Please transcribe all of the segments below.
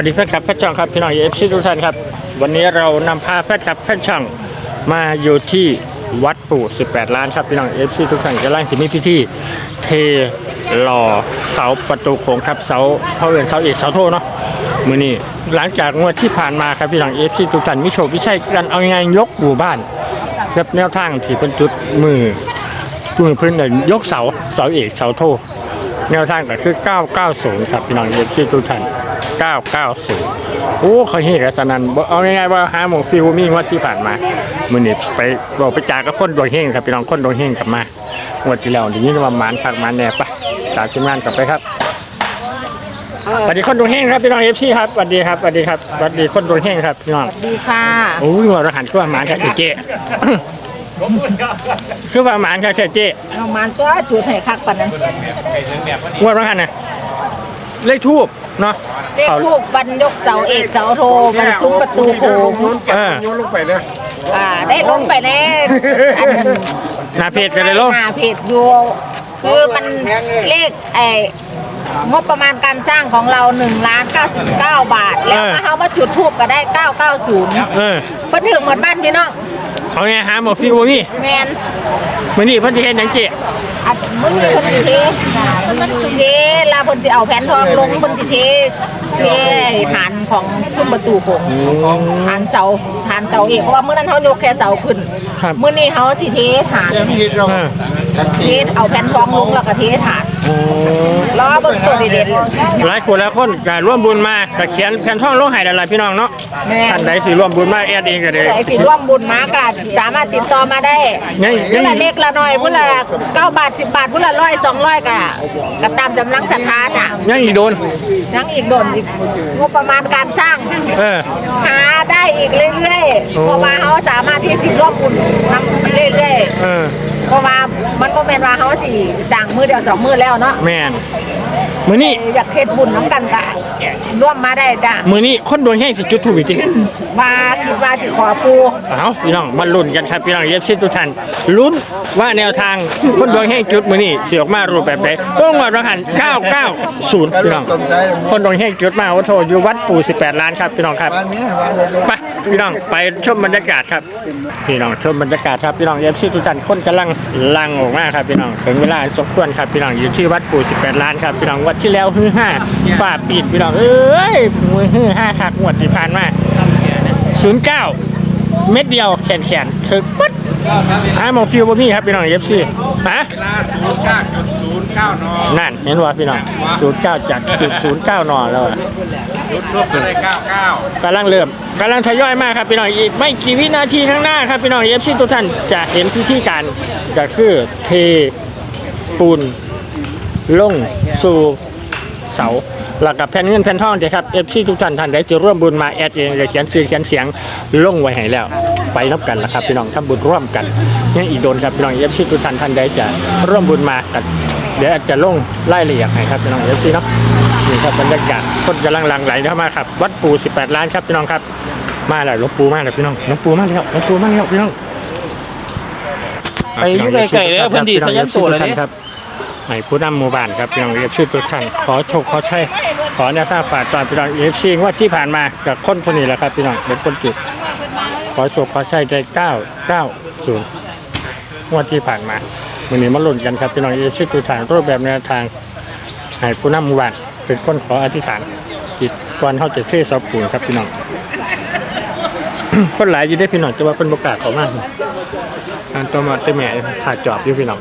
วัสดีแฟนคลับแฟนช่องครับพี่น้องเอฟซีทุกท่านครับ วันนี้เรานำพาแฟนคลับแฟนช่องมาอยู่ที่วัดปู่18 ล้านครับพี่น้องเอฟซีทุกท่านกำลังจะมีพิธีเทหล่อเสาประตูโค้งครับเสาเขาเอื่นเสาเอกเสาโทเนาะมือนี้หลังจากงวดที่ผ่านมาครับพี่น้องเอฟซีทุกท่านมิโชคพิชัยกันเอาไงยกหมู่บ้านแบบแนวทางที่เป็นจุดมือมือพื้นเลยยกเสาเสาเอกเสาโทแนวทางก็คือ 990 ครับพี่น้องเย็บชื่อทุกท่าน 990 โอ้เขาเฮ็ดกันสนั่นบ่เอาง่ายๆว่าหาหมองฟิวมีงวดที่ผ่านมามื้อนี้ไปบอกไปจากกับคนดวงเฮงครับพี่น้องคนดวงเฮงกลับมางวดที่แล้วได้ยินว่าหมานคักหมานแน่ปะจากทีมงานกลับไปครับสวัสดีคนดวงเฮงครับพี่น้อง FC ครับสวัสดีครับสวัสดีครับสวัสดีคนดวงเฮงครับพี่น้องดีค่ะโอ้ยว่าเราหันคือว่าหมานครับเจ๊คือว่าหมานครับเจ๊เอามันก็จุดให้คักปันนั้นงวดว่าหันน่ะ เลขทูบเนาะเลขเขาทูกบรรยกเสาเอกเสาโทมันซุ้มประตูโค้งเออโยนลงไปเลยอ่าได้ลงไปแน่อันนั้นหน้าเพจกันเลยลงหน้าเพจอยู่คือมันเลขไอ้งบประมาณการสร้างของเรา1ล้าน99 บาท แล้วถ้าเขามาจุดทูบก็ได้ 990เออเพิ่นถึงหมดบ้านพี่น้องเอาไงหาหมอฟิวนี่แมนมื้อนี้เพิ่นสิเฮ็ดหยังเจ๊อัดมึงเพิ่นสิเทมันสิเท ลาเพิ่นสิเอาแผ่นทองลงเพิ่นสิเทเทฐานของซุ้มประตูโค้งฐานเสาฐานเสาเอกเพราะว่าเมื่อนั้นเขายกแค่เสาขึ้นครับ เมื่อนี้เขาสิเทฐานเอ็มฮีเราเออเทเอาแผ่นทองลงแล้วก็เทฐาน โอ้ ล้อเบิ่งตัวเด็ดหลายคนหลายคนก็ร่วมบุญมาก็เขียนแผ่นท่องลงให้หลายๆพี่น้องเนาะแม่ท่านใดสิร่วมบุญมาแอดเองก็ได้ใครสิร่วมบุญมาก็สามารถติดต่อมาได้นี่ผู้นี่ละเล็กละน้อยผู้ละเก้าบาทสิบบาทผู้ละร้อยสองร้อยก็ก็ตามจำลังศรัทธาจ้ะยังอีกโดน ยังอีกโดนอีกงบประมาณการสร้าง เออ หาได้อีกเรื่อยโอ้ๆเพราะว่าเขาสามารถที่สิร่วมบุญทำเรื่อยๆเออ เพราะว่ามันก็แม่นว่าเขาสิสั่งมือเดียวสองมือแล้วเนาะแม่นมื้อนี้อยากเฮ็ดบุญน้ำกันกะร่วมมาได้จ้ะมื้อนี้คนดวงแห้งสิจุดธูปอีกทีว่าคิดว่าสิขอปูเอาพี่น้องมาลุ้นกันครับพี่น้องเอฟซีทุกท่านลุ้นว่าแนวทางคนดวงแห้งจุดมื้อนี้สิออกมารูปแบบใดต้องมาประหัน990พี่น้องต้นใจคนดวงแห้งจุดมาโอ้โทอยู่วัดปู่18ล้านครับพี่น้องครับบ้านนี้บ้านเราไป พี่น้องไปชมบรรยากาศครับ พี่น้องชมบรรยากาศครับพี่น้องเอฟซีทุกท่านคนกำลังลังออกมาครับพี่น้องถึงเวลาสมควรครับพี่น้องอยู่ที่วัดปู่18ล้านครับพี่น้องวัดที่แล้วฮือห้าฝ่าปิดพี่น้องเอ้ยมือฮือห้าคักงวดที่ผ่านมา09เม็ดเดียวแขนแขนๆคือปึ๊ดหาหมองฟิวบ่มีครับพี่น้องเอฟซีฮะศูนย์เก้าจุดศูนย์เก้านอนั่นเห็นว่าพี่น้อง09จากจุด09นอนแล้วอะ จุดรูปเลยเก้าเก้ากำลังเริ่มกำลังทยอยมากครับพี่น้องอีกไม่กี่วินาทีข้างหน้าครับพี่น้องเอฟซีทุกท่านจะเห็นพิธีการก็คือเทปูนลงสู่ เสาหลักกับแผ่นเงินแผ่นทองเดี๋ยวครับเอฟซีทุกท่านท่านใดจะร่วมบุญมาแอดเองจะเขียนสื่อเขียนเสียงลงไว้ให้แล้ว ไปนับกันแล้วครับพี่น้องทำบุญร่วมกันยังอีกโดนครับพี่น้องเอฟซีทุกท่านท่านใดจะร่วมบุญมากันเดี๋ยวอาจจะลงไล่ละเอียดให้ครับพี่น้องเอฟซีเนาะนี่ครับบรรยากาศคนกำลังหลั่งไหลเข้ามาครับวัดปู่18 ล้านครับพี่น้องครับมาแล้วหลวงปู่มาแล้วพี่น้องหลวงปู่มาแล้วหลวงปู่มาแล้วพี่น้องไปอยู่ไกลๆเด้อพื้นที่สยันโซนเลยเด้ครับ ให้ผู้นำหมู่บ้านครับพี่น้องเอฟซีทุกท่านขอโชคขอใช้ขอแนวทางฝากตอนพี่น้องเอฟซีว่าที่ผ่านมากับคนคนนี้แหละครับพี่น้องเป็นคนจุด ขอโชคขอใช้ได้9 9 0งวดที่ผ่านมาวันนี้มาลุ้นกันครับพี่น้องเอฟซีทุกท่านรูปแบบแนวทางให้ผู้นำหมู่บ้านเป็นคนขออธิษฐานจิตก่อนเขาจะเซ่สอบปูนครับพี่น้อง คนหลายอยู่ได้พี่น้องจะว่าเป็นโอกาสเขามากการตัวมาเต็มแม่ขาดจอบอยู่พี่น้อง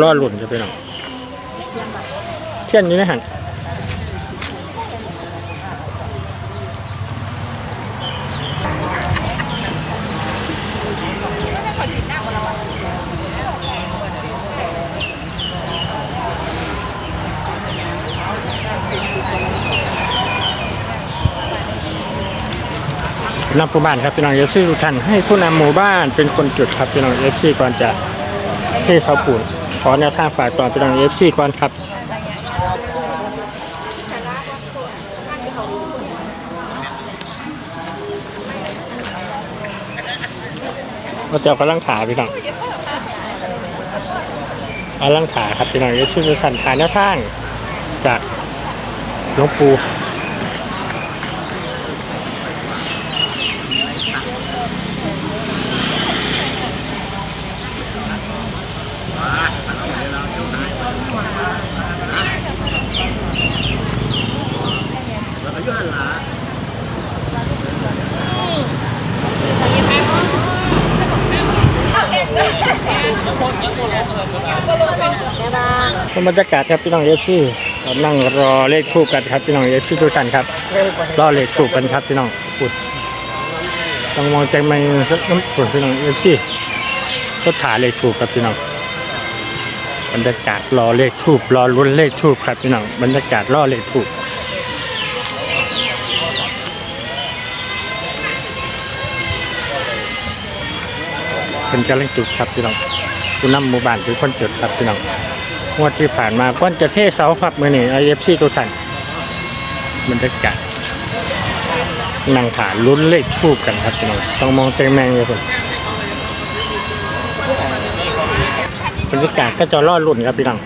รอหลุ่นจะไปหน้อเที่ยนอยู่ในหั นำผู้บ้านครับพี่น้องเอฟซีทุกท่านให้ผู้นำหมู่บ้านเป็นคนจุดครับพี่น้องเอฟซีก่อนจะเทเสาปูนขอแนวทางฝากตอนพี่น้องเอฟซีก่อนครับก็จะกำลังขาพี่น้องกำลังขาครับพี่น้องเอฟซีทุกท่านขาแนวทางจากหลวงปู่ ก็บรรยากาศครับพี่น้องเอฟซีนั่งรอเลขทูกกันครับพี่น้องเอฟซีทุกท่านครับรอเลขทูกกันครับพี่น้องปุดต้องมองใจมันสักน้ำปุ่นพี่น้องเอฟซีก็ถ่ายเลขทูกครับพี่น้องบรรยากาศรอเลขทูบรอลุ้นเลขทูบครับพี่น้องบรรยากาศรอเลขทูบ เป็นกำลังจุดครับพี่น้องผู้นำหมู่บ้านเป็นคนจุดครับพี่น้องงวดที่ผ่านมาก้อนจะเทเสาครับมือนี่ไอเอฟซีตัวทันบรรยากาศนั่งขาลุ้นเลขทูบกันครับพี่น้องต้องมองเต็งแมงเลยคนบรรยากาศก็จะรอดลุ่นครับพี่น้อง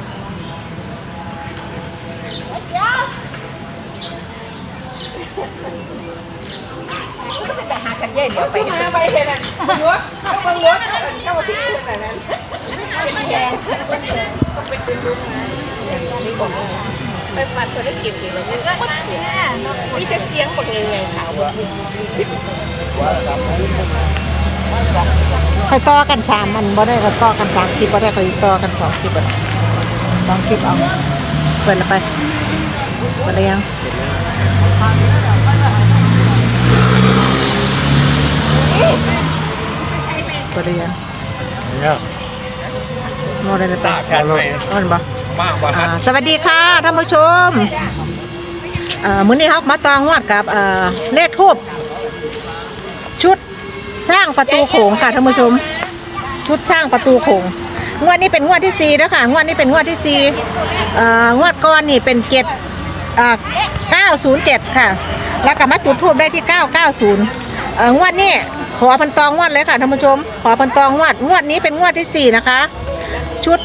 เดี๋ยวไปกัน ไปเลยนอะบังวดบังวดเจ้าที่แต่นั้นเป็นแดงเป็นเป็นลุงนะนี่บอกไปฟันคนได้กินดีเลยก็เสียงนี่จะเสียงปกติไงขาวคอยต่อกันสามมันบ่ได้ก็ต่อกันสามคลิปบ่ได้คอยต่อกันสองคลิปบ่ได้สองคลิปเอาเปิดแล้วไปเปิดแล้วยัง เปิดแล้วยังเนี่ยโมได้แล้วจ้ะกันไปอ่อนบ่มากกว่าอ่าสวัสดีค่ะท่านผู้ชมเอ่อมื้อนี้ครับมาตองวดกับเอ่อเลขทูบชุดสร้างประตูโขงค่ะท่านผู้ชม ชุดสร้างประตูโขงงวดนี้เป็นงวดที่สี่แล้วค่ะงวดนี้เป็นงวดที่สี่เอ่องวดก่อนนี่เป็นเจ็ดอ่าเก้าศูนย์เจ็ดค่ะ แล้วก็มาจุดทูบได้ที่เก้าเก้าศูนย์เอ่องวดนี้ ขอพันตองงวดเลยค่ะท่านผู้ชม ขอพันตองงวดงวดนี้เป็นงวดที่สี่นะคะ ชุด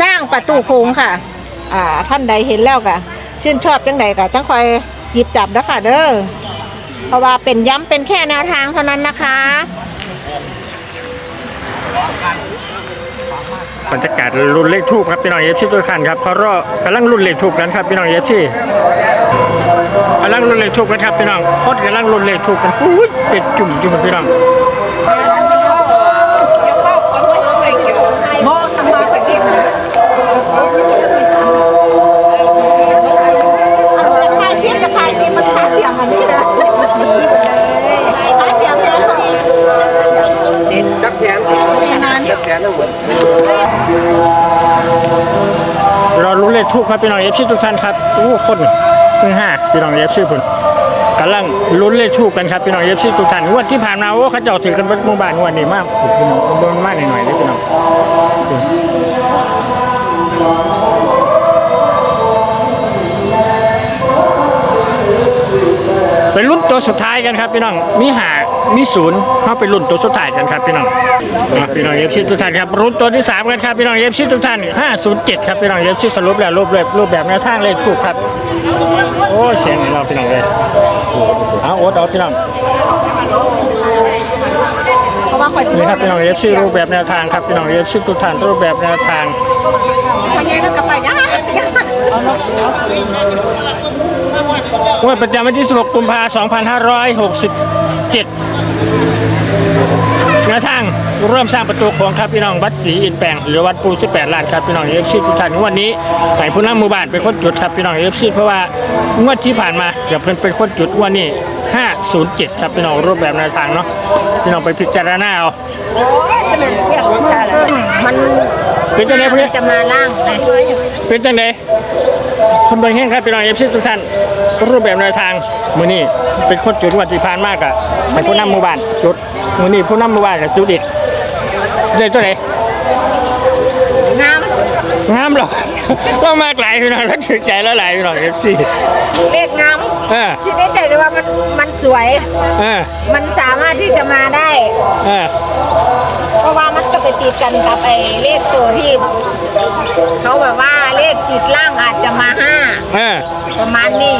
สร้างประตูโค้งค่ะ อ่าท่านใดเห็นแล้วกะชื่นชอบจังใดกะจังคอยหยิบจับนะคะเด้อเพราะว่าเป็นย้ำเป็นแค่แนวทางเท่านั้นนะคะ บรรยากาศลุ่นเลขทูบครับพี่น้องเอฟซีทุกทันครับเขารอกำลังรุ่นเลขทูบกันครับพี่น้องเอฟซีกำลังรุ่นเลขทูบกันครับพี่น้องโคตรกำลังรุ่นเลขทูบกันอุ้ยเป็ดจุ่มจุ่มพี่น้อง รอลุ้นเลขทูบครับพี่น้องเอฟซีทุกท่านครับโอ้คนเพิ่งห้าพี่น้องเอฟซีคุณกำลังลุ้นเลขทูบกันครับพี่น้องเอฟซีทุกท่านงวดที่ผ่านมาโอ้เขาเจ้าถือกันเป็นหมู่บ้านวดนี้มากพี่น้องบนมากหน่อยๆเลยพี่น้องไปลุ้นตัวสุดท้ายกันครับพี่น้องมีหา มีศูนย์เข้าไปลุ้นตัวสุดท้ายกันครับพี่น้องอะพี่น้องเอฟซีทุกท่านครับลุ้นตัวที่สามกันครับพี่น้องเอฟซีทุกท่านห้าศูนย์เจ็ดครับพี่น้องเอฟซีสรุปแล้วรูปแบบรูปแบบแนวทางเลขถูกครับโอ้ยเสียงเราพี่น้องเลยเอาโอ๊ตเอาพี่น้องเพราะว่าคอยสินี่ครับพี่น้องเอฟซีรูปแบบแนวทางครับพี่น้องเอฟซีทุกท่านรูปแบบแนวทางพยายามกับไปนะ งวดประจำวันที่ 16 กุมภาพันธ์2567แนวทางร่วมสร้างประตูโของครับพี่น้องวัดศรีอินแปลงหรือวัดปู18ล้านครับพี่น้องเอฟซีทุกท่านงวดนี้ให้ผู้นำหมู่บ้านเป็นคนจุดครับพี่น้องเอฟซีเพราะว่างวดที่ผ่านมาเดี๋ยวเพิ่นเป็นคนจุดงวันนี้ 507 ครับพี่น้องรูปแบบแนวทางเนาะพี่น้องไปพิจารณาเอาโอ้ยจะเป็นเรียกมันเป็นจังไดพวกนี้จะมาล่างไงเป็นจังได คนบางแห่งครับพี่น้องเอฟซีทุกท่านรูปแบบแนวทางมือนี่เป็นคนจุดวัดที่ผ่านมากอะเป็นผู้นำหมู่บ้านจุดมือนี่ผู้นำหมู่บ้านกับจุดอีกเด้ตัวไหน งามหรอต้องมากหลายพี่น้องแล้วถึงใจแล้วหลายพี่น้องเอฟซีเลขงามเออที่ได้ใจเลยว่ามันมันสวยเออมันสามารถที่จะมาได้เออเพราะว่ามันก็ไปติดกันกับไอ้เลขตัวที่เขาแบบว่าเลขติดล่างอาจจะมาห้าเออประมาณนี้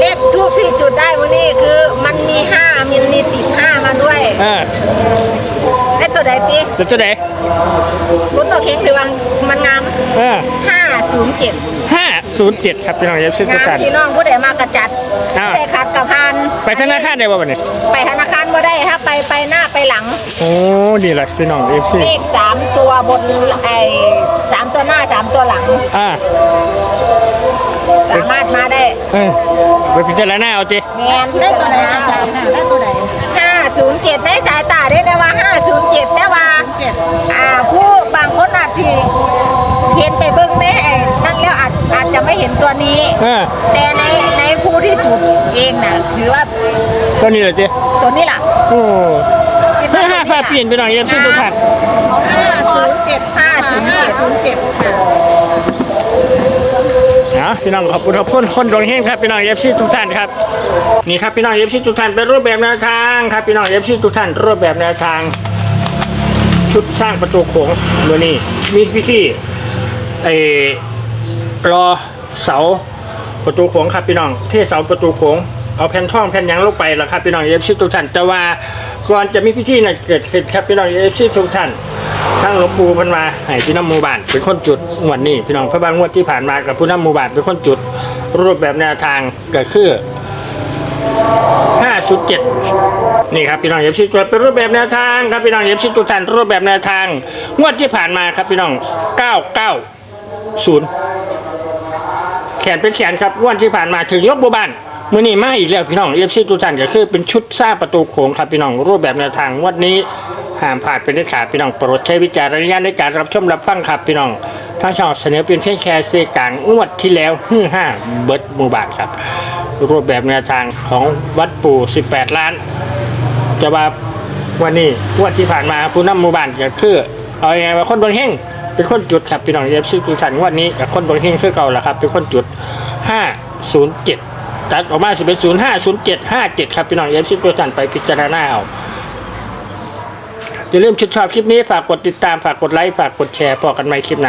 เลขทูปที่จุดได้วันนี้คือ มันมีห้ามันมีติดห้ามาด้วยเออได้ ตัวใดตีแล้วตัวไหนคุณตัวเค้งหรือว่ามันงามเออห้าศูนย์เจ็ดห้าศูนย์เจ็ดครับพี่น้องเอฟซีทุงากมท่าน พี่น้องผู้ใดมากระจัดอ่าผู้ใดขาดกับพานไปธนาคารได้ป่ะวันนี้ไปธนาคารบ่ได้ถ้าไปไปหน้าไปหลัง โอ้นี่แหละพี่น้องเอฟซีเลขสามตัวบนไอ้สามตัวหน้าสามตัวหลัง อ่าสามารถมาได้เออไปพิจารณาเอาจีแมนได้ตัวไหนอาจารย์ได้ตัวไหน ห้าศูนย์เจ็ดในสายตาได้นะว่าห้าศูนย์เจ็ดแต่ว่า อ่าผู้บางคนอาจจะเห็นไปเบิ้งแม่นั่นแล้วอาจอาจจะไม่เห็นตัวนี้ เออแต่ในในผู้ที่ถูกเองน่ะถือว่าตัวนี้แหละจีตัวนี้ล่ะโอ้ห้าห้าฟ้าเปลี่ยนไปหน่อยเอฟซีทุกท่านห้าศู นะพี่น้องขอบคุณขอบคุณคนดวงเฮงครับพี่น้องเอฟซีทุกท่านครับนี่ครับพี่น้องเอฟซีทุกท่านเป็นรูปแบบแนวทางครับพี่น้องเอฟซีทุกท่านรูปแบบแนวทาง ชุดสร้างประตูโขงมือนี้มีพิธีไอ้รอเสาประตูโขงครับพี่น้องเทเสาประตูโขงเอาแผ่นท่องแผ่นยังลงไปแล้วครับพี่น้องเอฟซีทุกท่านแต่ว่าก่อนจะมีพิธีนั้นเกิดขึ้นครับพี่น้องเอฟซีทุกท่าน ทั้งหลวงปู่พันมาให้พี่น้ำหมู่บ้านเป็นคนจุดงวดนี้พี่น้องพระบางงวดที่ผ่านมากับผู้น้ำหมู่บ้านเป็นคนจุดรูปแบบแนวทางก็คือ507นี่ครับพี่น้องเอฟซีจุดเป็นรูปแบบแนวทางครับพี่น้องเอฟซีทุกท่านรูปแบบแนวทาง งวดที่ผ่านมาครับพี่น้อง 990 แขนเป็นแขนครับงวดที่ผ่านมาถึงยกบัวบ้านมือนี้มาอีกแล้วพี่น้องเอฟซีทุกท่านก็คือเป็นชุดสร้างประตูโขงครับพี่น้องรูปแบบแนวทางงวดนี้ ห้ามพลาดเป็นเด็ดขาดพี่น้องโปรดใช้วิจารณญาณในการรับชมรับฟังครับพี่น้องทางช่องเสนอเป็นเพียงแค่เซกลางงวดที่แล้วฮือห้าเบิร์ดมูบาทครับ รูปแบบแนวทางของวัดปู่ 18 ล้าน จะว่าวันนี้งวดที่ผ่านมาผู้นำหมู่บ้านก็คือ เอาไงายๆว่าคนบนเฮงเป็นคนจุดครับพี่น้องเอฟซีทุกท่านงวันนี้กับคนบนเฮงคือเก่าแหละครับ เป็นคนจุด 507ตัดออกมาสิเป็น050757 ครับพี่น้องเอฟซีทุกท่านไปพิจารณาเอา อย่าลืมชมชอบคลิปนี้ฝากกดติดตามฝากกดไลค์ฝากกดแชร์พอกันใหม่คลิปหน้า